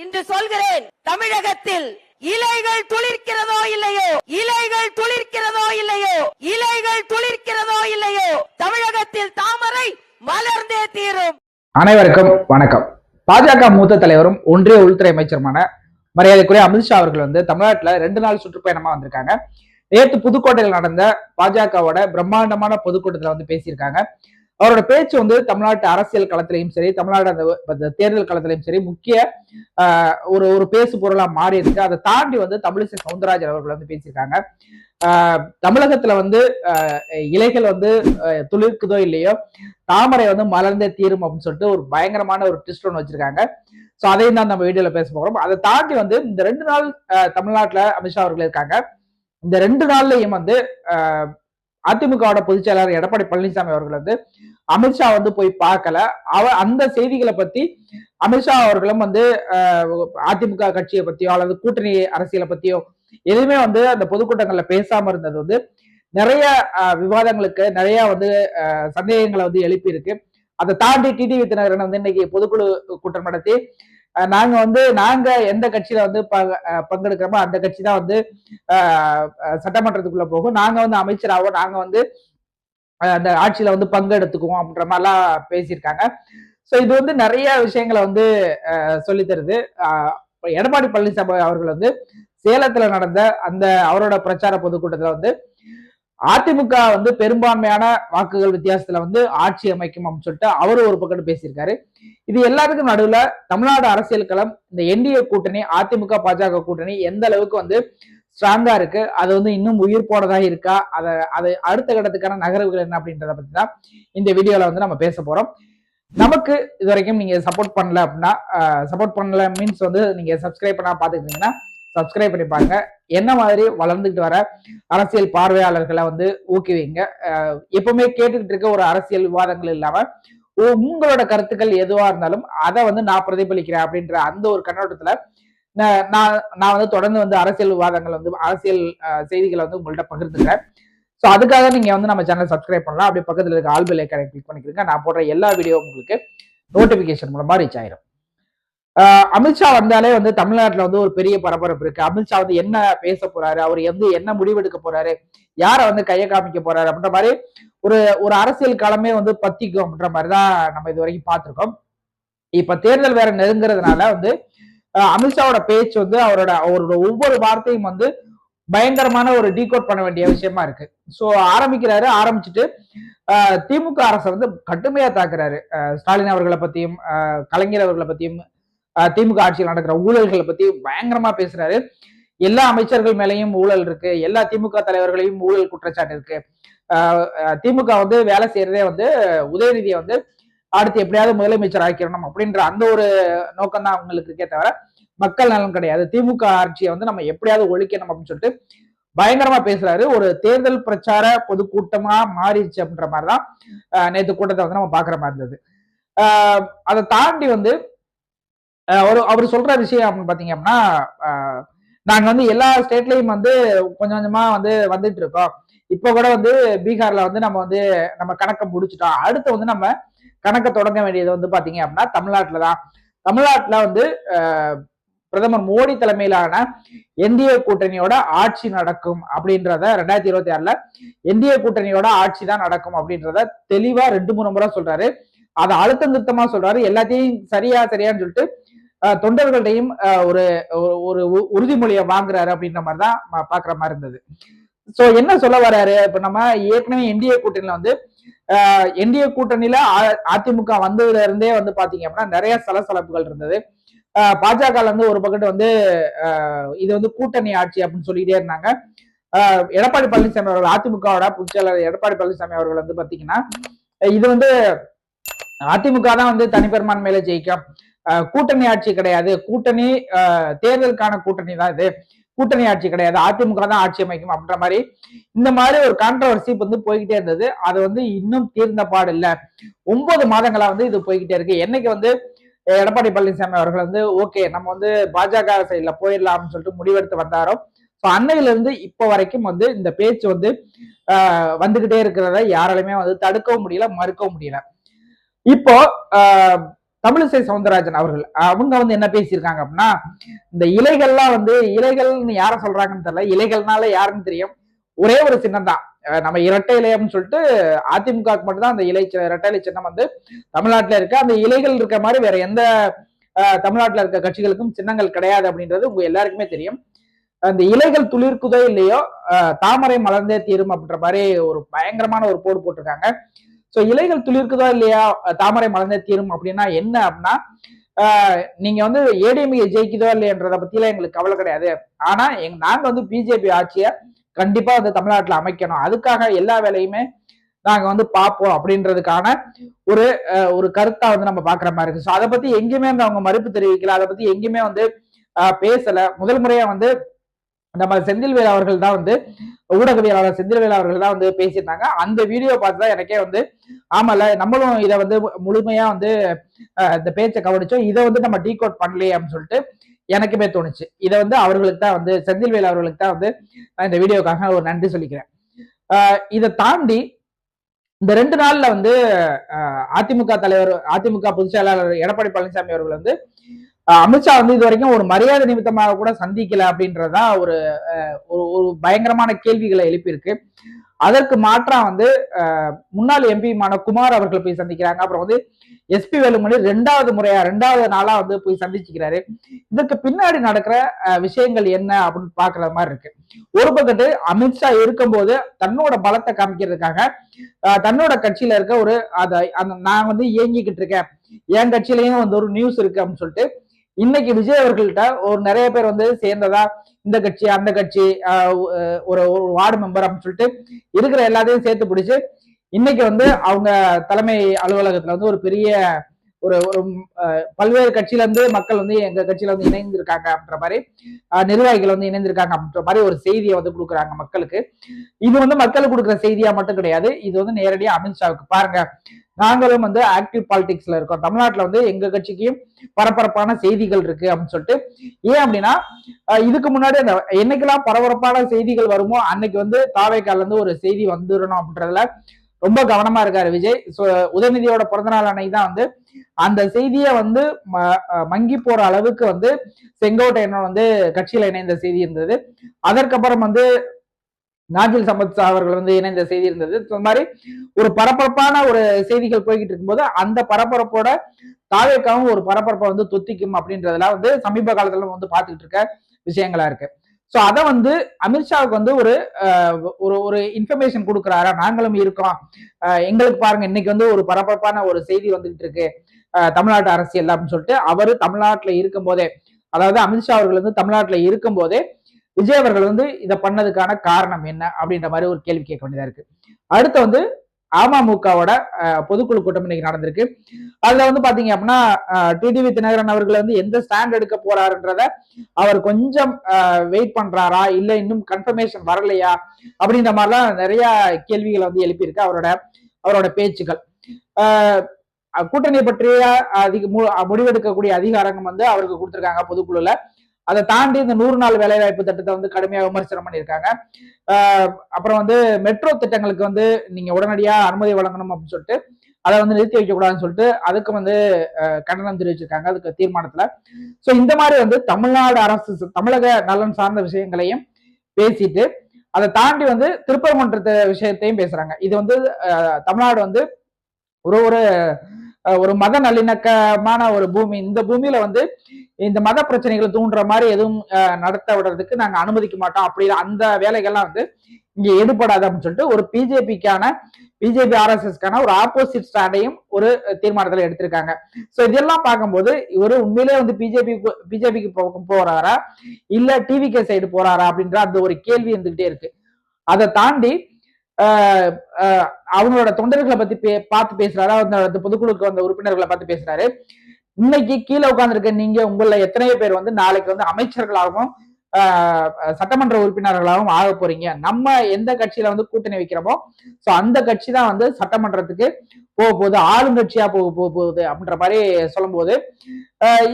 இன்று சொல்கிறேன். தமிழகத்தில் இலைகள் துளிர்க்கிறதோ இல்லையோ? இலைகள் துளிர்க்கிறதோ இல்லையோ? இலைகள் துளிர்க்கிறதோ இல்லையோ? தமிழகத்தில் தாமரை மலர்ந்தே தீரும். அனைவருக்கும் வணக்கம். பாஜக மூத்த தலைவரும் ஒன்றிய உள்துறை அமைச்சருமான மரியாதைக்குரிய அமித்ஷா அவர்கள் வந்து தமிழ்நாட்டுல ரெண்டு நாள் சுற்றுப்பயணமா வந்திருக்காங்க. நேற்று புதுக்கோட்டையில் நடந்த பாஜகவோட பிரம்மாண்டமான பொதுக்கூட்டத்துல வந்து பேசியிருக்காங்க. அவரோட பேச்சு வந்து தமிழ்நாட்டு அரசியல் களத்திலையும் சரி தமிழ்நாடு அந்த தேர்தல் களத்திலையும் சரி முக்கிய ஒரு ஒரு பேசு பொருளா மாறி இருக்கு அதை தாண்டி வந்து தமிழிசை சவுந்தரராஜன் அவர்கள் வந்து பேசியிருக்காங்க. தமிழகத்துல வந்து இலைகள் வந்து துளிர்க்குதோ இல்லையோ தாமரை வந்து மலர்ந்தே தீரும் அப்படின்னு சொல்லிட்டு ஒரு பயங்கரமான ஒரு ட்விஸ்ட் ஒன்று வச்சிருக்காங்க. ஸோ அதையும் தான் நம்ம வீடியோல பேச போகிறோம் அதை தாண்டி வந்து இந்த ரெண்டு நாள் அஹ், தமிழ்நாட்டுல அமித்ஷா அவர்கள் இருக்காங்க. இந்த ரெண்டு நாள்லயும் வந்து அதிமுகவோட பொதுச் செயலாளர் எடப்பாடி பழனிசாமி அவர்கள் வந்து அமித்ஷா வந்து போய் பார்க்கல. அவ அந்த செய்திகளை பத்தி அமித்ஷா அவர்களும் வந்து அதிமுக கட்சியை பத்தியோ அல்லது கூட்டணி அரசியலை பத்தியோ எதுவுமே வந்து அந்த பொதுக்கூட்டங்கள்ல பேசாம இருந்தது வந்து நிறைய அஹ், விவாதங்களுக்கு நிறைய வந்து சந்தேகங்களை வந்து எழுப்பியிருக்கு. அதை தாண்டி டிடிவி தினகரன் வந்து இன்னைக்கு பொதுக்குழு கூட்டம் நடத்தி நாங்க வந்து நாங்க எந்த கட்சியில வந்து பங்கெடுக்கிறோமோ அந்த கட்சி தான் வந்து சட்டமன்றத்துக்குள்ள போகும். நாங்க வந்து அமைச்சராகவும் நாங்க வந்து அந்த ஆட்சியில வந்து பங்கெடுத்துக்குவோம் அப்படின்ற மாதிரிலாம் பேசியிருக்காங்க. ஸோ இது வந்து நிறைய விஷயங்களை வந்து சொல்லி தருது. எடப்பாடி பழனிசாமி அவர்கள் வந்து சேலத்துல நடந்த அந்த அவரோட பிரச்சார பொதுக்கூட்டத்துல வந்து அதிமுக வந்து பெரும்பான்மையான வாக்குகள் வித்தியாசத்துல வந்து ஆட்சி அமைக்கும் அப்படின்னு சொல்லிட்டு அவரு ஒரு பக்கம் பேசியிருக்காரு. இது எல்லாத்துக்கும் நடுவுல தமிழ்நாடு அரசியல் களம் இந்த என்டிஏ கூட்டணி அதிமுக பாஜக கூட்டணி எந்த அளவுக்கு வந்து ஸ்ட்ராங்கா இருக்கு அது வந்து இன்னும் உயிர் போனதா இருக்கா அதை அது அடுத்த கட்டத்துக்கான நகர்வுகள் என்ன அப்படின்றத பத்தி தான் இந்த வீடியோல வந்து நம்ம பேச போறோம். நமக்கு இது வரைக்கும் நீங்க சப்போர்ட் பண்ணல அப்படின்னா சப்போர்ட் பண்ணல மீன்ஸ் வந்து நீங்க சப்ஸ்கிரைப் பண்ணா பாத்துக்கிட்டீங்கன்னா சப்ஸ்கிரைப் பண்ணி பாருங்க என்ன மாதிரி வளர்ந்துக்கிட்டு வர அரசியல் பார்வையாளர்களை வந்து ஊக்குவிங்க. எப்பவுமே கேட்டுக்கிட்டு இருக்க ஒரு அரசியல் விவாதங்கள் இல்லாம உ- உங்களோட கருத்துக்கள் எதுவா இருந்தாலும் அதை வந்து நான் பிரதிபலிக்கிறேன் அப்படின்ற அந்த ஒரு கண்ணோட்டத்துல நான் நான் நான் வந்து தொடர்ந்து வந்து அரசியல் விவாதங்கள் வந்து அரசியல் செய்திகளை வந்து உங்கள்கிட்ட பகிர்ந்துக்கிறேன். ஸோ அதுக்காக நீங்க வந்து நம்ம சேனல் சப்ஸ்கிரைப் பண்ணலாம். அப்படியே பக்கத்தில் இருக்க ஆல் பெல் ஐக்கானை கிளிக் பண்ணிக்கிறீங்க நான் போடுற எல்லா வீடியோ உங்களுக்கு நோட்டிபிகேஷன் மூலமா ரீச் ஆயிரும். அமித்ஷா வந்தாலே வந்து தமிழ்நாட்டில் வந்து ஒரு பெரிய பரபரப்பு இருக்கு. அமித்ஷா வந்து என்ன பேச போறாரு? அவர் வந்து என்ன முடிவெடுக்க போறாரு? யாரை வந்து கையை காமிக்க போறாரு? அப்படின்ற மாதிரி ஒரு ஒரு அரசியல் களமே வந்து பத்திக்கும் அப்படின்ற மாதிரி தான் நம்ம இது வரைக்கும் பார்த்துருக்கோம். இப்ப தேர்தல் வேற நெருங்குறதுனால வந்து அமித்ஷாவோட பேச்சு வந்து அவரோட அவரோட ஒவ்வொரு வார்த்தையும் வந்து பயங்கரமான ஒரு டீகோட் பண்ண வேண்டிய விஷயமா இருக்கு. ஸோ ஆரம்பிக்கிறாரு ஆரம்பிச்சுட்டு திமுக அரசை வந்து கடுமையா தாக்குறாரு. ஸ்டாலின் அவர்களை பத்தியும் கலைஞர் அவர்களை பத்தியும் திமுக ஆட்சியில் நடக்கிற ஊழல்களை பத்தி பயங்கரமா பேசுறாரு. எல்லா அமைச்சர்கள் மேலையும் ஊழல் இருக்கு. எல்லா திமுக தலைவர்களையும் ஊழல் குற்றச்சாட்டு இருக்கு. அஹ், திமுக வந்து வேலை செய்யறதே வந்து உதயநிதியை வந்து அடுத்து எப்படியாவது முதலமைச்சர் ஆக்கிடணும் அப்படின்ற அந்த ஒரு நோக்கம் தான் அவங்களுக்கு இருக்கே தவிர மக்கள் நலன் கிடையாது. திமுக ஆட்சியை வந்து நம்ம எப்படியாவது ஒழிக்கணும் அப்படின்னு சொல்லிட்டு பயங்கரமா பேசுறாரு. ஒரு தேர்தல் பிரச்சார பொதுக்கூட்டமா மாறிடுச்சு அப்படின்ற மாதிரிதான் நேற்று கூட்டத்தை வந்து நம்ம பாக்குற மாதிரி இருந்தது. அதை தாண்டி வந்து ஒரு அவர் சொல்ற விஷயம் அப்படின்னு பாத்தீங்க அப்படின்னா நாங்கள் நாங்க வந்து எல்லா ஸ்டேட்லயும் வந்து கொஞ்சம் கொஞ்சமா வந்து வந்துட்டு இருக்கோம். இப்ப கூட வந்து பீகார்ல வந்து நம்ம வந்து நம்ம கணக்கை முடிச்சுட்டோம். அடுத்து வந்து நம்ம கணக்கை தொடங்க வேண்டியது வந்து பாத்தீங்க அப்படின்னா தமிழ்நாட்டில் தான். தமிழ்நாட்டுல வந்து பிரதமர் மோடி தலைமையிலான என்டிஏ கூட்டணியோட ஆட்சி நடக்கும் அப்படின்றத ரெண்டாயிரத்தி இருபத்தி ஆறுல என்டிஏ கூட்டணியோட ஆட்சி தான் நடக்கும் அப்படின்றத தெளிவா ரெண்டு மூணு முறை சொல்றாரு. அதை அழுத்தம் திருத்தமா சொல்றாரு. எல்லாத்தையும் சரியா சரியான்னு சொல்லிட்டு தொண்டர்கள்டையும் அஹ், ஒரு ஒரு- உறுதிமொழியை வாங்குறாரு அப்படின்ற மாதிரி தான் பாக்குற மாதிரி இருந்தது. சோ என்ன சொல்ல வர்றாரு? இப்ப நம்ம ஏற்கனவே என்டிஏ கூட்டணியில வந்து என்டிஏ கூட்டணியில அதிமுக வந்ததுல இருந்தே வந்து பாத்தீங்க அப்படின்னா நிறைய சலசலப்புகள் இருந்தது. பாஜக வந்து ஒரு பக்கத்து வந்து இது வந்து கூட்டணி ஆட்சி அப்படின்னு சொல்லிட்டே இருந்தாங்க. எடப்பாடி பழனிசாமி அவர்கள் அதிமுகவோட பொதுச்செயலாளர் எடப்பாடி பழனிசாமி அவர்கள் வந்து பாத்தீங்கன்னா இது வந்து அதிமுக தான் வந்து தனிப்பெரும்பான்மையில ஜெயிக்கும். கூட்டணி ஆட்சி கிடையாது. கூட்டணி அஹ், தேர்தலுக்கான கூட்டணி தான் இது. கூட்டணி ஆட்சி கிடையாது. அதிமுக தான் ஆட்சி அமைக்கும் அப்படின்ற மாதிரி இந்த மாதிரி ஒரு கான்ட்ரவர்சி வந்து போய்கிட்டே இருந்தது. அது வந்து இன்னும் தீர்ந்த பாடு இல்லை. ஒன்பது மாதங்களா வந்து இது போய்கிட்டே இருக்கு. என்னைக்கு வந்து எடப்பாடி பழனிசாமி அவர்கள் வந்து ஓகே நம்ம வந்து பாஜக சைட்ல போயிடலாம்னு சொல்லிட்டு முடிவெடுத்து வந்தாரோ ஸோ அன்னையில இருந்து இப்போ வரைக்கும் வந்து இந்த பேச்சு வந்து ஆஹ், வந்துகிட்டே இருக்கிறத யாராலுமே வந்து தடுக்கவும் முடியல மறுக்கவும் முடியல. இப்போ ஆஹ், தமிழிசை சவுந்தரராஜன் அவர்கள் அவங்க வந்து என்ன பேசியிருக்காங்க அப்படின்னா இந்த இலைகள்லாம் வந்து இலைகள்னு யார சொல்றாங்கன்னு தெரியல இலைகள்னால யாருன்னு தெரியும். ஒரே ஒரு சின்னம் தான். நம்ம இரட்டை இலை அப்படின்னு சொல்லிட்டு அதிமுகவுக்கு மட்டும்தான் அந்த இலை இரட்டை இலை சின்னம் வந்து தமிழ்நாட்டுல இருக்கு. அந்த இலைகள் இருக்க மாதிரி வேற எந்த அஹ், தமிழ்நாட்டுல இருக்க கட்சிகளுக்கும் சின்னங்கள் கிடையாது அப்படின்றது உங்க எல்லாருக்குமே தெரியும். அந்த இலைகள் துளிர்க்குதோ இல்லையோ அஹ், தாமரை மலர்ந்தே தீரும் அப்படின்ற மாதிரி ஒரு பயங்கரமான ஒரு போடு போட்டிருக்காங்க. ஸோ இலைகள் துளிர்க்குதோ இல்லையா? தாமரை மலர்ந்தே தீரும் அப்படின்னா என்ன அப்படின்னா நீங்க வந்து ஏடிஎம்கே ஜெயிக்குதோ இல்லையன்றத பத்திலாம் எங்களுக்கு கவலை கிடையாது. ஆனா எங் நாங்க வந்து பிஜேபி ஆட்சியை கண்டிப்பா வந்து தமிழ்நாட்டில் அமைக்கணும். அதுக்காக எல்லா வேலையுமே நாங்க வந்து பார்ப்போம் அப்படின்றதுக்கான ஒரு ஒரு கருத்தா வந்து நம்ம பாக்குற மாதிரி இருக்கு. ஸோ அதை பத்தி எங்கேயுமே வந்து அவங்க மறுப்பு தெரிவிக்கல. அதை பத்தி எங்கேயுமே வந்து பேசல. முதல் முறையா வந்து நம்ம செந்தில்வேல் அவர்கள் தான் வந்து ஊடகவியலாளர் செந்தில்வேல் அவர்கள் தான் வந்து பேசியிருந்தாங்க. அந்த வீடியோ பார்த்து தான் எனக்கே வந்து ஆமால நம்மளும் இதை வந்து முழுமையா வந்து இந்த பேச்சை கவனிச்சோம். இதை வந்து நம்ம டீ கோட் பண்ணலையே அப்படின்னு சொல்லிட்டு எனக்குமே தோணுச்சு. இதை வந்து அவர்களுக்கு தான் வந்து செந்தில்வேல் அவர்களுக்கு தான் வந்து நான் இந்த வீடியோக்காக ஒரு நன்றி சொல்லிக்கிறேன். ஆஹ் இதை தாண்டி இந்த ரெண்டு நாள்ல வந்து ஆஹ் அதிமுக தலைவர் அதிமுக பொதுச் செயலாளர் எடப்பாடி பழனிசாமி அவர்கள் வந்து அமித்ஷா வந்து இது வரைக்கும் ஒரு மரியாதை நிமித்தமாக கூட சந்திக்கல அப்படின்றதா ஒரு ஒரு ஒரு பயங்கரமான கேள்விகளை எழுப்பியிருக்கு. அதற்கு மாற்றா வந்து முன்னாள் எம்பியுமான குமார் அவர்கள் போய் சந்திக்கிறாங்க. அப்புறம் வந்து எஸ்பி வேலுமணி ரெண்டாவது முறையா ரெண்டாவது நாளா வந்து போய் சந்திச்சுக்கிறாரு. இதுக்கு பின்னாடி நடக்கிற விஷயங்கள் என்ன அப்படின்னு பாக்குற மாதிரி இருக்கு. ஒரு பக்கத்து அமித்ஷா இருக்கும்போது தன்னோட பலத்தை காமிக்கிறதுக்காக தன்னோட கட்சியில இருக்க ஒரு அதை அந்த நான் வந்து இயங்கிக்கிட்டு இருக்கேன். என் கட்சியிலயும் வந்து ஒரு நியூஸ் இருக்கு அப்படின்னு சொல்லிட்டு இன்னைக்கு விஜய் அவர்கள்ட்ட ஒரு நிறைய பேர் வந்து சேர்ந்ததா இந்த கட்சி அந்த கட்சி ஒரு ஒரு வார்டு மெம்பர் அப்படின்னு சொல்லிட்டு இருக்கிற எல்லாத்தையும் சேர்த்து பிடிச்சு இன்னைக்கு வந்து அவங்க தலைமை அலுவலகத்துல வந்து ஒரு பெரிய ஒரு ஒரு பல்வேறு கட்சியில இருந்து மக்கள் வந்து எங்க கட்சியில வந்து இணைந்திருக்காங்க அப்படின்ற மாதிரி ஆஹ் நிர்வாகிகள் வந்து இணைந்திருக்காங்க அப்படின்ற மாதிரி ஒரு செய்தியை வந்து கொடுக்குறாங்க மக்களுக்கு. இது வந்து மக்களுக்கு கொடுக்குற செய்தியா மட்டும் கிடையாது. இது வந்து நேரடியா அமித்ஷாவுக்கு. பாருங்க நாங்களும் வந்து ஆக்டிவ் பாலிடிக்ஸ்ல இருக்கோம். தமிழ்நாட்டில் வந்து எங்க கட்சிக்கும் பரபரப்பான செய்திகள் இருக்கு அப்படின்னு சொல்லிட்டு. ஏன் அப்படின்னா இதுக்கு முன்னாடி அந்த என்னைக்கெல்லாம் பரபரப்பான செய்திகள் வருமோ அன்னைக்கு வந்து தாவேக்கால இருந்து ஒரு செய்தி வந்துடணும் அப்படின்றதுல ரொம்ப கவனமா இருக்காரு விஜய். ஸோ உதயநிதியோட பிறந்தநாள் அன்னைக்கு தான் வந்து அந்த செய்தியை வந்து ம- மங்கி போற அளவுக்கு வந்து செங்கோட்டையனோட வந்து கட்சியில இணைந்த செய்தி இருந்தது. அதற்கப்புறம் வந்து நாஜில் சம்பத் அவர்கள் வந்து இணைந்த செய்தி இருந்தது. இந்த மாதிரி ஒரு பரபரப்பான ஒரு செய்திகள் போய்கிட்டு இருக்கும்போது அந்த பரபரப்போட தாவேக்காவும் ஒரு பரபரப்பை வந்து தொத்திக்கும் அப்படின்றதெல்லாம் வந்து சமீப காலத்துல வந்து பாத்துக்கிட்டு இருக்க விஷயங்களா இருக்கு. சோ அத வந்து அமித்ஷாவுக்கு வந்து ஒரு ஒரு ஒரு இன்ஃபர்மேஷன் கொடுக்குறாரா? நாங்களும் இருக்கோம். எங்களுக்கு பாருங்க இன்னைக்கு வந்து ஒரு பரபரப்பான ஒரு செய்தி வந்துகிட்டு இருக்கு. தமிழ்நாட்டு அரசியல் அப்படின்னு சொல்லிட்டு அவரு தமிழ்நாட்டுல இருக்கும் போதே அதாவது அமித்ஷா அவர்கள் வந்து தமிழ்நாட்டுல இருக்கும் போதே விஜய் அவர்கள் வந்து இதை பண்ணதுக்கான காரணம் என்ன அப்படின்ற மாதிரி ஒரு கேள்வி கேட்க வேண்டியதா இருக்கு. அடுத்து வந்து அமமுகவோட பொதுக்குழு கூட்டம் இன்னைக்கு நடந்திருக்கு. அதுல வந்து பாத்தீங்க அப்படின்னா டிடிவி தினகரன் அவர்கள் வந்து எந்த ஸ்டாண்ட் எடுக்க போறாருன்றத அவர் கொஞ்சம் வெயிட் பண்றாரா இல்ல இன்னும் கன்ஃபர்மேஷன் வரலையா அப்படின்ற மாதிரிலாம் நிறைய கேள்விகளை வந்து எழுப்பியிருக்கு அவரோட அவரோட பேச்சுக்கள். ஆஹ் கூட்டணி பற்றிய அதிக மு- முடிவெடுக்கக்கூடிய அதிகாரங்கள் வந்து அவருக்கு கொடுத்துருக்காங்க பொதுக்குழுல. அதை தாண்டி இந்த நூறு நாள் வேலைவாய்ப்பு திட்டத்தை வந்து கடுமையாக விமர்சனம் பண்ணியிருக்காங்க. அப்புறம் வந்து மெட்ரோ திட்டங்களுக்கு வந்து நீங்க உடனடியாக அனுமதி வழங்கணும் அப்படின்னு சொல்லிட்டு அதை வந்து நிறுத்தி வைக்கக்கூடாதுன்னு சொல்லிட்டு அதுக்கு வந்து கண்டனம் தெரிவிச்சிருக்காங்க. அதுக்கு தீர்மானத்துல. ஸோ இந்த மாதிரி வந்து தமிழ்நாடு அரசு தமிழக நலன் சார்ந்த விஷயங்களையும் பேசிட்டு அதை தாண்டி வந்து திருப்பரங்குன்றத்து விஷயத்தையும் பேசுறாங்க. இது வந்து தமிழ்நாடு வந்து ஒரு ஒரு ஒரு மத நல்லிணக்கமான ஒரு பூமி. இந்த பூமியில வந்து இந்த மத பிரச்சனைகளை தூண்டுற மாதிரி எதுவும் அஹ், நடத்த விடுறதுக்கு நாங்க அனுமதிக்க மாட்டோம். அப்படி அந்த வேலைகள்லாம் வந்து இங்க எடுபடாது அப்படின்னு சொல்லிட்டு ஒரு பிஜேபிக்கான பிஜேபி ஆர்எஸ்எஸ்க்கான ஒரு ஆப்போசிட் ஸ்டாண்டையும் ஒரு தீர்மானத்தில் எடுத்திருக்காங்க. சோ இதெல்லாம் பார்க்கும்போது இவர் உண்மையிலே வந்து பிஜேபி பிஜேபிக்கு போறாரா? இல்ல டிவிகே சைடு போறாரா? அப்படின்ற அந்த ஒரு கேள்வி இருந்துகிட்டே இருக்கு. அதை தாண்டி ஆஹ் அவங்களோட தொண்டர்களை பத்தி பே- பார்த்து பேசுறாரு. அந்த அந்த பொதுக்குழுக்கு வந்த உறுப்பினர்களை பார்த்து பேசுறாரு. இன்னைக்கு கீழே உட்கார்ந்துருக்க நீங்க உங்கள எத்தனையோ பேர் வந்து நாளைக்கு வந்து அமைச்சர்களாகவும் ஆஹ் சட்டமன்ற உறுப்பினர்களாகவும் ஆக போறீங்க. நம்ம எந்த கட்சியில வந்து கூட்டணி வைக்கிறோமோ ஸோ அந்த கட்சி தான் வந்து சட்டமன்றத்துக்கு போக போகுது ஆளுங்கட்சியா போக போக போகுது அப்படின்ற மாதிரி சொல்லும்போது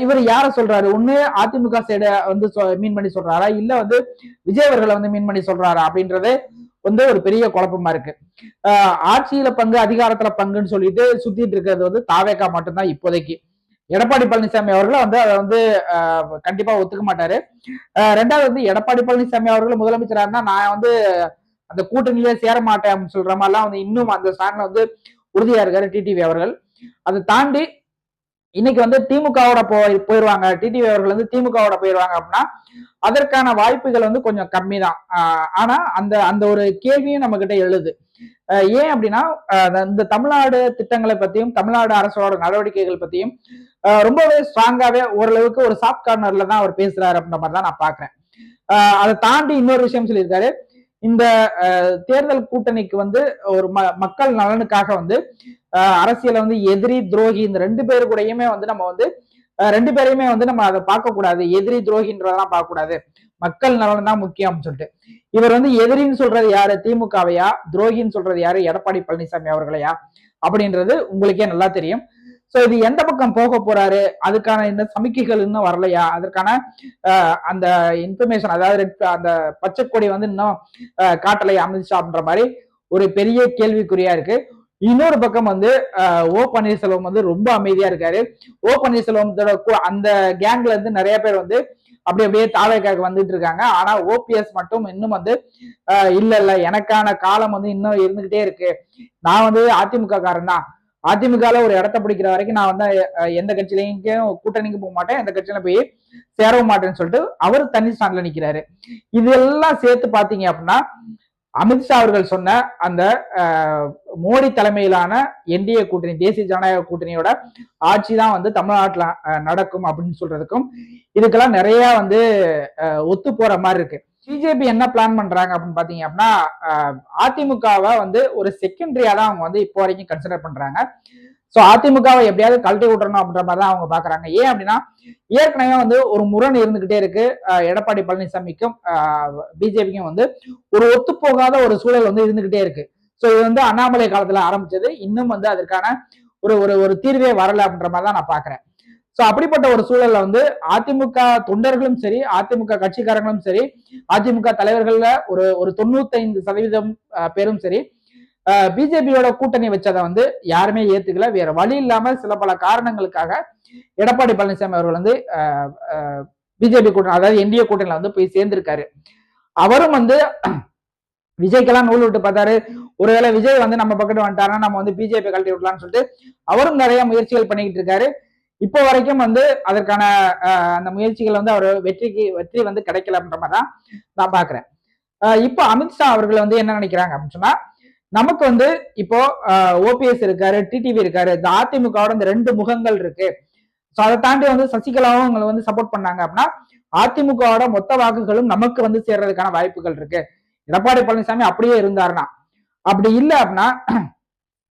இவர் யார சொல்றாரு? ஒண்ணு அதிமுக சைடு வந்து மீன் பண்ணி சொல்றாரா? இல்ல வந்து விஜய் அவர்களை வந்து மீன் பண்ணி சொல்றாரா? அப்படின்றது வந்து ஒரு பெரிய குழப்பமா இருக்கு. ஆட்சியில பங்கு அதிகாரத்துல பங்குன்னு சொல்லிட்டு சுத்திட்டு இருக்கிறது வந்து தாவேக்கா மட்டும்தான் இப்போதைக்கு. எடப்பாடி பழனிசாமி அவர்கள் வந்து அதை வந்து ஆஹ், கண்டிப்பா ஒத்துக்க மாட்டாரு. ஆஹ், ரெண்டாவது வந்து எடப்பாடி பழனிசாமி அவர்கள் முதலமைச்சரா இருந்தா நான் வந்து அந்த கூட்டணியிலே சேர மாட்டேன் அப்படின்னு சொல்ற மாதிரிலாம் வந்து இன்னும் அந்த ஸ்டாண்ட்ல வந்து உறுதியா இருக்காரு டிடிவி அவர்கள். அதை தாண்டி இன்னைக்கு வந்து திமுகவோட போய் போயிருவாங்க. டிடிவி அவர்கள் வந்து திமுகவோட போயிருவாங்க அப்படின்னா அதற்கான வாய்ப்புகள் வந்து கொஞ்சம் கம்மி தான் ஆனா அந்த அந்த ஒரு கேள்வியும் நம்ம கிட்ட எழுது. ஏன் அப்படின்னா இந்த தமிழ்நாடு திட்டங்களை பத்தியும் தமிழ்நாடு அரசோட நடவடிக்கைகள் பத்தியும் ரொம்பவே ஸ்ட்ராங்காவே ஓரளவுக்கு ஒரு சாஃப்ட் கார்னர்ல தான் அவர் பேசுறாரு அப்படின்ற மாதிரி தான் நான் பாக்குறேன் ஆஹ் அதை தாண்டி இன்னொரு விஷயம் சொல்லியிருக்காரு. இந்த ஆஹ் தேர்தல் கூட்டணிக்கு வந்து ஒரு ம- மக்கள் நலனுக்காக வந்து ஆஹ் அரசியல வந்து எதிரி துரோகி இந்த ரெண்டு பேரு கூடயுமே வந்து நம்ம வந்து ரெண்டு பேரையுமே வந்து நம்ம அதை பார்க்கக்கூடாது. எதிரி துரோகின்றதெல்லாம் பார்க்கக்கூடாது. மக்கள் நலன் தான் முக்கியம் அப்படின்னு சொல்லிட்டு. இவர் வந்து எதிரின்னு சொல்றது யாரு? திமுகவையா? துரோகின்னு சொல்றது யாரு? எடப்பாடி பழனிசாமி அவர்களையா? அப்படின்றது உங்களுக்கே நல்லா தெரியும். சோ இது எந்த பக்கம் போக போறாரு? அதுக்கான இந்த சமிக்கைகள் இன்னும் வரலையா? அதற்கான அந்த இன்ஃபர்மேஷன் அதாவது அந்த பச்சை கொடி வந்து இன்னும் ஆஹ், காட்டலையா அமித்ஷா அப்படின்ற மாதிரி ஒரு பெரிய கேள்விக்குறியா இருக்கு. இன்னொரு பக்கம் வந்து ஓ பன்னீர்செல்வம் வந்து ரொம்ப அமைதியா இருக்காரு. ஓ பன்னீர்செல்வத்தோட அந்த கேங்ல இருந்து நிறைய பேர் வந்து அப்படி அப்படியே தாவேக்காக வந்துட்டு இருக்காங்க. ஆனா ஓபிஎஸ் மட்டும் இன்னும் வந்து இல்ல இல்ல. எனக்கான காலம் வந்து இன்னும் இருந்துகிட்டே இருக்கு. நான் வந்து அதிமுக காரன் தான். அதிமுகல ஒரு இடத்த பிடிக்கிற வரைக்கும் நான் வந்து எந்த கட்சியிலையும் கூட்டணிக்கு போக மாட்டேன். எந்த கட்சியில போய் சேரவும் மாட்டேன்னு சொல்லிட்டு அவர் தனி ஸ்டாண்ட்ல நிக்கிறாரு. இதெல்லாம் சேர்த்து பாத்தீங்க அப்படின்னா அமித்ஷா அவர்கள் சொன்ன அந்த மோடி தலைமையிலான என்டிஏ கூட்டணி தேசிய ஜனநாயக கூட்டணியோட ஆட்சி தான் வந்து தமிழ்நாட்டில் நடக்கும் அப்படின்னு சொல்றதுக்கும் இதுக்கெல்லாம் நிறைய வந்து ஒத்து போற மாதிரி இருக்கு. பிஜேபி என்ன பிளான் பண்றாங்க அப்படின்னு பாத்தீங்க அப்படின்னா அதிமுகவை வந்து ஒரு செகண்டரியா தான் அவங்க வந்து இப்போ வரைக்கும் கன்சிடர் பண்றாங்க. சோ அதிமுகவை எப்படியாவது கழட்டி விட்டுறணும் அப்படின்ற மாதிரி தான் அவங்க பாக்குறாங்க. ஏன் அப்படின்னா ஏற்கனவே வந்து ஒரு முரண் இருந்துகிட்டே இருக்கு. எடப்பாடி பழனிசாமிக்கும் பிஜேபிக்கும் வந்து ஒரு ஒத்துப்போகாத ஒரு சூழல் வந்து இருந்துகிட்டே இருக்கு. சோ இது வந்து அண்ணாமலை காலத்துல ஆரம்பிச்சது. இன்னும் வந்து அதற்கான ஒரு ஒரு ஒரு தீர்வே வரல அப்படின்ற மாதிரி தான் நான் பாக்குறேன். சோ அப்படிப்பட்ட ஒரு சூழல்ல வந்து அதிமுக தொண்டர்களும் சரி அதிமுக கட்சிக்காரங்களும் சரி அதிமுக தலைவர்கள்ல ஒரு ஒரு தொண்ணூத்தைந்து சதவீதம் பேரும் சரி பிஜேபியோட கூட்டணி வச்சதை வந்து யாருமே ஏத்துக்கல. வேற வழி இல்லாம சில பல காரணங்களுக்காக எடப்பாடி பழனிசாமி அவர்கள் வந்து பிஜேபி கூட்டணி அதாவது என்டிஏ கூட்டணியில வந்து போய் சேர்ந்திருக்காரு. அவரும் வந்து விஜய்க்கெல்லாம் நூல் விட்டு பார்த்தாரு. ஒருவேளை விஜய் வந்து நம்ம பக்கத்து வந்துட்டாருன்னா நம்ம வந்து பிஜேபி கழட்டி விடலாம்னு சொல்லிட்டு அவரும் நிறைய முயற்சிகள் பண்ணிக்கிட்டு இருக்காரு. இப்போ வரைக்கும் வந்து அதற்கான அந்த முயற்சிகள் வந்து அவர் வெற்றிக்கு வெற்றி வந்து கிடைக்கல அப்படின்ற மாதிரி தான் நான் பாக்குறேன். இப்போ அமித்ஷா அவர்கள் வந்து என்ன நினைக்கிறாங்க அப்படின்னு சொன்னா நமக்கு வந்து இப்போ ஓபிஎஸ் இருக்காரு டிடிவி இருக்காரு இந்த அதிமுகவோட இந்த ரெண்டு முகங்கள் இருக்கு. ஸோ அதை தாண்டி வந்து சசிகலாவும் உங்களை வந்து சப்போர்ட் பண்ணாங்க அப்படின்னா அதிமுகவோட மொத்த வாக்குகளும் நமக்கு வந்து சேர்றதுக்கான வாய்ப்புகள் இருக்கு. எடப்பாடி பழனிசாமி அப்படியே இருந்தாருன்னா. அப்படி இல்லை அப்படின்னா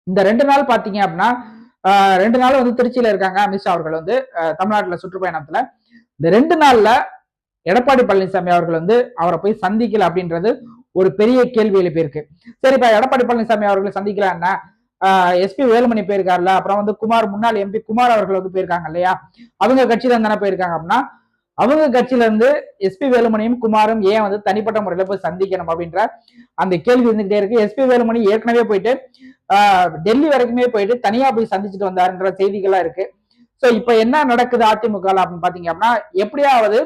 இந்த ரெண்டு நாள் பாத்தீங்க அப்படின்னா ஆஹ் ரெண்டு நாள் வந்து திருச்சியில இருக்காங்க அமித்ஷா அவர்கள் வந்து தமிழ்நாட்டில் தமிழ்நாட்டுல சுற்றுப்பயணத்துல. இந்த ரெண்டு நாள்ல எடப்பாடி பழனிசாமி அவர்கள் வந்து அவரை போய் சந்திக்கல அப்படின்றது ஒரு பெரிய கேள்வி எழுப்பியிருக்கு. சரிப்பா எடப்பாடி பழனிசாமி அவர்களை சந்திக்கலாம்னா எஸ்பி வேலுமணி போயிருக்காருல்ல அப்புறம் வந்து குமார் முன்னாள் எம்பி குமார் அவர்கள் வந்து போயிருக்காங்க இல்லையா? அவங்க கட்சியில இருந்து தானே போயிருக்காங்க அப்படின்னா அவங்க கட்சியில இருந்து எஸ்பி வேலுமணியும் குமாரும் ஏன் வந்து தனிப்பட்ட முறையில போய் சந்திக்கணும் அப்படின்ற அந்த கேள்வி இருந்துகிட்டே இருக்கு. எஸ்பி வேலுமணி ஏற்கனவே போயிட்டு டெல்லி வரைக்குமே போயிட்டு தனியா போய் சந்திச்சுட்டு வந்தாருன்ற செய்திகளா இருக்கு. சோ இப்ப என்ன நடக்குது அதிமுக அப்படின்னு பாத்தீங்க அப்படின்னா எப்படியாவது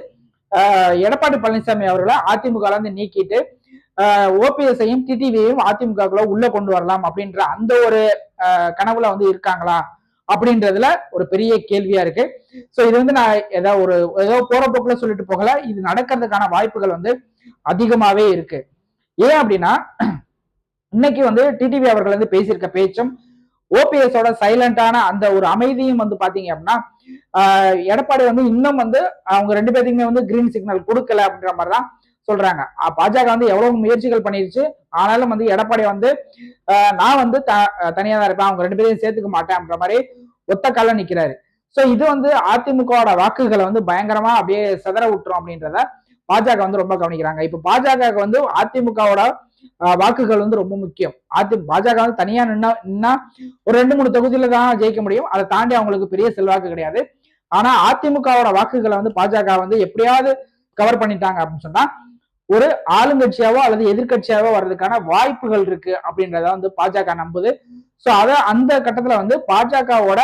எடப்பாடி பழனிசாமி அவர்களை அதிமுக வந்து இருந்து நீக்கிட்டு ஓபிஎஸ்ஐயும் டிடிவியையும் அதிமுகக்குள்ள உள்ள கொண்டு வரலாம் அப்படின்ற அந்த ஒரு கனவுல வந்து இருக்காங்களா அப்படின்றதுல ஒரு பெரிய கேள்வியா இருக்கு. சோ இது வந்து நான் ஏதோ ஒரு ஏதோ போற போக்குல சொல்லிட்டு போகல. இது நடக்கிறதுக்கான வாய்ப்புகள் வந்து அதிகமாவே இருக்கு. ஏன் அப்படின்னா இன்னைக்கு வந்து டிடிவி அவர்கள் வந்து பேசியிருக்க பேச்சும் ஓபிஎஸோட சைலண்டான அந்த ஒரு அமைதியும் வந்து பாத்தீங்க அப்படின்னா எடப்பாடி வந்து இன்னும் வந்து அவங்க ரெண்டு பேர்த்துக்குமே வந்து கிரீன் சிக்னல் கொடுக்கல அப்படின்ற மாதிரி தான் சொல்றாங்க. பாஜக வந்து எவ்வளவு முயற்சிகள் பண்ணிருச்சு. ஆனாலும் வந்து எடப்பாடி வந்து நான் வந்து த- தனியா தான் இருப்பேன். அவங்க ரெண்டு பேரையும் சேர்த்துக்க மாட்டேன் மாதிரி ஒத்த கால நிக்கிறாரு. சோ இது வந்து அதிமுகவோட வாக்குகளை வந்து பயங்கரமா அப்படியே சிதற விட்டுரும் அப்படின்றத பாஜக வந்து ரொம்ப கவனிக்கிறாங்க. இப்ப பாஜக வந்து அதிமுகவோட ஆஹ் வாக்குகள் வந்து ரொம்ப முக்கியம். அதி பாஜக வந்து தனியா நின்னா நின்னா ஒரு ரெண்டு மூணு தொகுதியில தான் ஜெயிக்க முடியும். அதை தாண்டி அவங்களுக்கு பெரிய செல்வாக்கு கிடையாது. ஆனா அதிமுகவோட வாக்குகளை வந்து பாஜக வந்து எப்படியாவது கவர் பண்ணிட்டாங்க அப்படின்னு சொன்னா ஒரு ஆளுங்கட்சியாவோ அல்லது எதிர்க்கட்சியாவோ வர்றதுக்கான வாய்ப்புகள் இருக்கு அப்படின்றத வந்து பாஜக நம்புது. சோ அத அந்த கட்டத்துல வந்து பாஜகவோட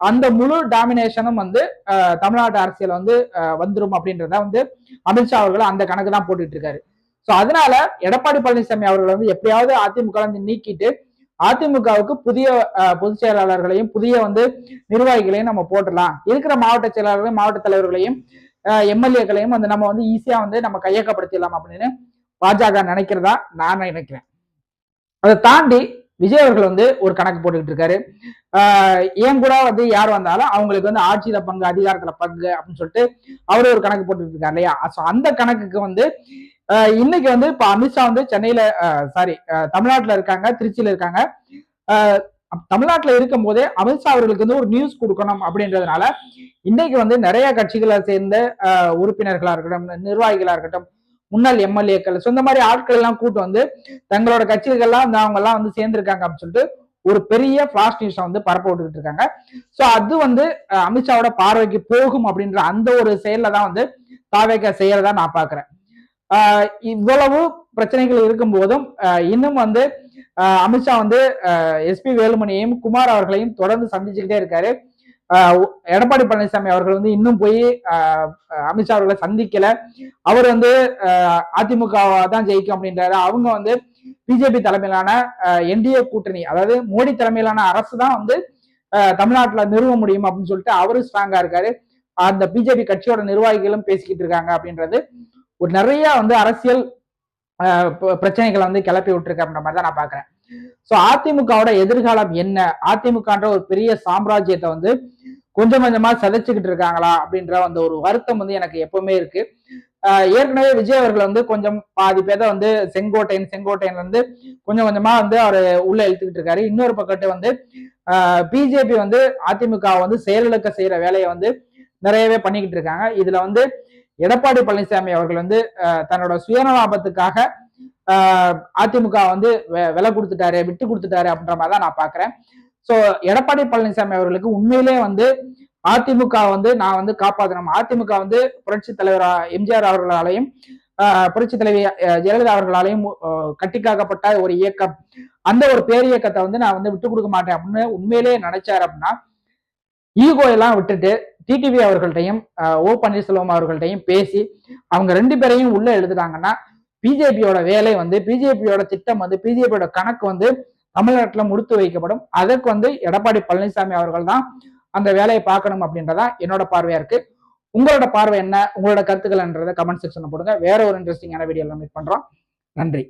அந்த முழு டாமினேஷனும் வந்து அஹ், தமிழ்நாட்டு அரசியல் வந்து அஹ், வந்துரும் அப்படின்றத வந்து அமித்ஷா அவர்கள் அந்த கணக்கு தான் போட்டுட்டு இருக்காரு. சோ அதனால எடப்பாடி பழனிசாமி அவர்கள் வந்து எப்படியாவது அதிமுக வந்து நீக்கிட்டு அதிமுகவுக்கு புதிய பொதுச் செயலாளர்களையும் புதிய வந்து நிர்வாகிகளையும் நம்ம போட்டுடலாம். இருக்கிற மாவட்ட செயலாளர்களையும் மாவட்ட தலைவர்களையும் எம்எல்ஏக்களையும் வந்து நம்ம வந்து ஈஸியா வந்து நம்ம கையகப்படுத்திடலாம் அப்படின்னு பாஜக நினைக்கிறதா நான் நினைக்கிறேன். அதை தாண்டி விஜய் அவர்கள் வந்து ஒரு கணக்கு போட்டுக்கிட்டு இருக்காரு. ஏன் கூட வந்து யார் வந்தாலும் அவங்களுக்கு வந்து ஆட்சியில பங்கு அதிகாரத்துல பங்கு அப்படின்னு சொல்லிட்டு அவரு ஒரு கணக்கு போட்டுட்டு இருக்காரு இல்லையா? அந்த கணக்குக்கு வந்து இன்னைக்கு வந்து இப்ப அமித்ஷா வந்து சென்னையில சாரி தமிழ்நாட்டுல இருக்காங்க திருச்சியில இருக்காங்க. தமிழ்நாட்டில் இருக்கும் போதே அமித்ஷா அவர்களுக்கு வந்து ஒரு நியூஸ் கொடுக்கணும் அப்படின்றதுனால இன்னைக்கு வந்து நிறைய கட்சிகளை சேர்ந்த உறுப்பினர்களாக உறுப்பினர்களா இருக்கட்டும் நிர்வாகிகளா இருக்கட்டும் முன்னாள் எம்எல்ஏக்கள் ஸோ இந்த மாதிரி ஆட்கள் எல்லாம் கூட்டு வந்து தங்களோட கட்சிகள்லாம் வந்து அவங்க எல்லாம் வந்து சேர்ந்திருக்காங்க அப்படின்னு சொல்லிட்டு ஒரு பெரிய ஃபிளாஷ் நியூஸை வந்து பரப்ப விட்டுக்கிட்டு இருக்காங்க. ஸோ அது வந்து அமித்ஷாவோட பார்வைக்கு போகும் அப்படின்ற அந்த ஒரு செயல்ல தான் வந்து தாவேக்க செய்யறதா நான் பாக்குறேன். ஆஹ் இவ்வளவு பிரச்சனைகள் இருக்கும் போதும் இன்னும் வந்து அமித்ஷா வந்து எஸ்பி வேலுமணியையும் குமார் அவர்களையும் தொடர்ந்து சந்திச்சுக்கிட்டே இருக்காரு. எடப்பாடி பழனிசாமி அவர்கள் வந்து இன்னும் போய் அமித்ஷா அவர்களை சந்திக்கல. அவர் வந்து அதிமுக தான் ஜெயிக்கும் அப்படின்றாரு. அவங்க வந்து பிஜேபி தலைமையிலான என்டிஏ கூட்டணி அதாவது மோடி தலைமையிலான அரசு தான் வந்து தமிழ்நாட்டில் நிறுவ முடியும் அப்படின்னு சொல்லிட்டு அவரும் ஸ்ட்ராங்கா இருக்காரு. அந்த பிஜேபி கட்சியோட நிர்வாகிகளும் பேசிக்கிட்டு இருக்காங்க அப்படின்றது. ஒரு நிறைய வந்து அரசியல் பிரச்சனைகளை வந்து கிளப்பி விட்டுருக்கு அப்படின்ற மாதிரி தான் நான் பாக்குறேன் சோ அதிமுகவோட எதிர்காலம் என்ன? அதிமுகன்ற ஒரு பெரிய சாம்ராஜ்யத்தை வந்து கொஞ்சம் கொஞ்சமா சதைச்சுக்கிட்டு இருக்காங்களா? அப்படின்ற அந்த ஒரு வருத்தம் வந்து எனக்கு எப்பவுமே இருக்கு. ஏற்கனவே விஜய் அவர்கள் வந்து கொஞ்சம் பாதி பேரை வந்து செங்கோட்டையன் செங்கோட்டையன்ல இருந்து கொஞ்சம் கொஞ்சமா வந்து அவர் உள்ள இழுத்துக்கிட்டு இருக்காரு. இன்னொரு பக்கத்து வந்து பிஜேபி வந்து அதிமுக வந்து செயலிழக்க செய்யற வேலையை வந்து நிறையவே பண்ணிக்கிட்டு இருக்காங்க. இதுல வந்து எடப்பாடி பழனிசாமி அவர்கள் வந்து தன்னோட சுயநலாபத்துக்காக அதிமுக வந்து வெ- விலை கொடுத்துட்டாரு விட்டு கொடுத்துட்டாரு அப்படின்ற மாதிரி தான் நான் பாக்குறேன். சோ எடப்பாடி பழனிசாமி அவர்களுக்கு உண்மையிலே வந்து அதிமுக வந்து நான் வந்து காப்பாற்றணும் அதிமுக வந்து புரட்சி தலைவர் எம்ஜிஆர் அவர்களாலையும் புரட்சி தலைவி ஜெயலலிதா அவர்களாலையும் கட்டிக்காக்கப்பட்ட ஒரு இயக்கம். அந்த ஒரு பேரியக்கத்தை வந்து நான் வந்து விட்டு கொடுக்க மாட்டேன் அப்படின்னு உண்மையிலேயே நினைச்சாரு அப்படின்னா ஈகோ எல்லாம் விட்டுட்டு டிடிவி அவர்கள்ட்டையும் ஓ பன்னீர்செல்வம் அவர்கள்ட்டையும் பேசி அவங்க ரெண்டு பேரையும் உள்ள எழுதுட்டாங்கன்னா பிஜேபியோட வேலை வந்து பிஜேபியோட திட்டம் வந்து பிஜேபியோட கணக்கு வந்து தமிழ்நாட்டில் முடித்து வைக்கப்படும். அதற்கு வந்து எடப்பாடி பழனிசாமி அவர்கள் தான் அந்த வேலையை பார்க்கணும் அப்படின்றதா என்னோட பார்வையா இருக்கு. உங்களோட பார்வை என்ன? உங்களோட கருத்துக்கள்ன்றதை கமெண்ட் செக்ஷன்ல போடுங்க. வேற ஒரு இன்ட்ரெஸ்டிங்கான வீடியோல மீட் பண்றோம். நன்றி.